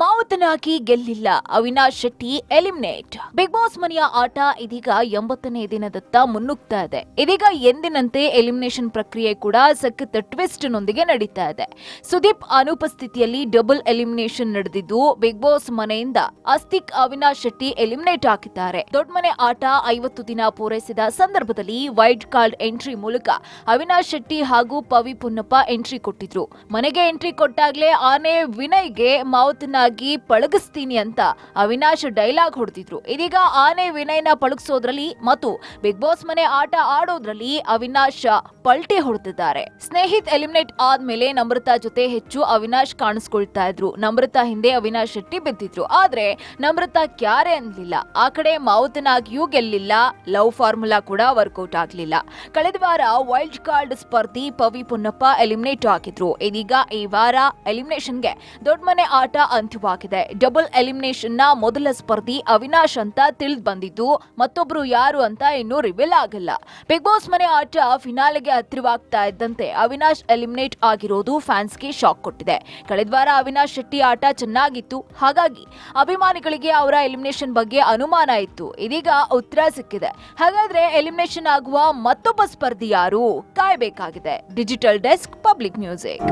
அம்மா ಮಾವುತನಾಗಿ ಗೆಲ್ಲಿಲ್ಲ Avinash Shetty eliminate. Bigg Boss ಮನೆಯ ಆಟ ಇದೀಗ ಎಂಬತ್ತನೇ ದಿನದತ್ತ ಮುನ್ನುಗ್ತಾ ಇದೆ. ಇದೀಗ ಎಂದಿನಂತೆ ಎಲಿಮಿನೇಷನ್ ಪ್ರಕ್ರಿಯೆ ಕೂಡ ಸಖತ್ ಟ್ವಿಸ್ಟ್ ನೊಂದಿಗೆ ನಡೀತಾ ಇದೆ. ಸುದೀಪ್ ಅನುಪಸ್ಥಿತಿಯಲ್ಲಿ ಡಬಲ್ ಎಲಿಮಿನೇಷನ್ ನಡೆದಿದ್ದು ಬಿಗ್ ಬಾಸ್ ಮನೆಯಿಂದ ಅಸ್ತಿಕ್ ಅವಿನಾಶ್ ಶೆಟ್ಟಿ ಎಲಿಮಿನೇಟ್ ಆಗಿದ್ದಾರೆ ದೊಡ್ಡ ಮನೆ ಆಟ ಐವತ್ತು ದಿನ ಪೂರೈಸಿದ ಸಂದರ್ಭದಲ್ಲಿ ವೈಡ್ ಕಾರ್ಡ್ ಎಂಟ್ರಿ ಮೂಲಕ ಅವಿನಾಶ್ ಶೆಟ್ಟಿ ಹಾಗೂ ಪವಿ ಪುನ್ನಪ್ಪ ಎಂಟ್ರಿ ಕೊಟ್ಟಿದ್ರು. ಮನೆಗೆ ಎಂಟ್ರಿ ಕೊಟ್ಟಾಗ್ಲೇ ಆನೆ ವಿನಯ್ಗೆ ಪಳಗಿಸ್ತೀನಿ ಅಂತ ಅವಿನಾಶ್ ಡೈಲಾಗ್ ಹೊಡೆದಿದ್ರು ಇದೀಗ ಆನೆ ವಿನಯ್ನ ಪಳಗಿಸೋದ್ರಲ್ಲಿ ಮತ್ತು ಬಿಗ್ ಬಾಸ್ ಮನೆ ಆಟ ಆಡೋದ್ರಲ್ಲಿ ಅವಿನಾಶ್ ಪಲ್ಟಿ ಹೊಡೆದಿದ್ದಾರೆ ಸ್ನೇಹಿತ್ ಎಲಿಮಿನೇಟ್ ಆದ್ಮೇಲೆ ನಮ್ರತಾ ಜೊತೆ ಹೆಚ್ಚು ಅವಿನಾಶ್ ಕಾಣಿಸ್ಕೊಳ್ತಾ ಇದ್ರು. ನಮ್ರತಾ ಹಿಂದೆ ಅವಿನಾಶ್ ಶೆಟ್ಟಿ ಬಿದ್ದಿದ್ರು. ಆದ್ರೆ ನಮ್ರತಾ ಕ್ಯಾರೆ ಅನ್ಲಿಲ್ಲ. ಆ ಕಡೆ ಮಾವುತನಾಗಿಯೂ ಗೆಲ್ಲಿಲ್ಲ. ಲವ್ ಫಾರ್ಮುಲಾ ಕೂಡ ವರ್ಕೌಟ್ ಆಗ್ಲಿಲ್ಲ. ಕಳೆದ ವಾರ ವೈಲ್ಡ್ ಕಾರ್ಡ್ ಸ್ಪರ್ಧಿ ಪವಿ ಪುನ್ನಪ್ಪ ಎಲಿಮಿನೇಟ್ ಆಗಿದ್ರು ಇದೀಗ ಈ ವಾರ ಎಲಿಮಿನೇಷನ್ಗೆ ದೊಡ್ಡ ಮನೆ ಆಟ ಅಂತ್ಯವಾಗಿದೆ ಡಬಲ್ ಎಲಿಮಿನೇಷನ್ನ ಮೊದಲ ಸ್ಪರ್ಧಿ ಅವಿನಾಶ್ ಅಂತ ತಿಳಿದು ಬಂದಿದ್ದು, ಮತ್ತೊಬ್ರು ಯಾರು ಅಂತ ಇನ್ನೂ ರಿವೀಲ್ ಆಗಿಲ್ಲ. ಬಿಗ್ ಬಾಸ್ ಮನೆ ಆಟ ಫಿನಾಲೆಗೆ ಹತ್ತಿರವಾಗ್ತಾ ಇದ್ದಂತೆ ಅವಿನಾಶ್ ಎಲಿಮಿನೇಟ್ ಆಗಿರೋದು ಫ್ಯಾನ್ಸ್ಗೆ ಶಾಕ್ ಕೊಟ್ಟಿದೆ. ಕಳೆದ ವಾರ ಅವಿನಾಶ್ ಶೆಟ್ಟಿ ಆಟ ಚೆನ್ನಾಗಿತ್ತು. ಹಾಗಾಗಿ ಅಭಿಮಾನಿಗಳಿಗೆ ಅವರ ಎಲಿಮಿನೇಷನ್ ಬಗ್ಗೆ ಅನುಮಾನ ಇತ್ತು. ಇದೀಗ ಉತ್ತರ ಸಿಕ್ಕಿದೆ. ಹಾಗಾದ್ರೆ ಎಲಿಮಿನೇಷನ್ ಆಗುವ ಮತ್ತೊಬ್ಬ ಸ್ಪರ್ಧಿ ಯಾರು? ಕಾಯಬೇಕಾಗಿದೆ. Digital desk public music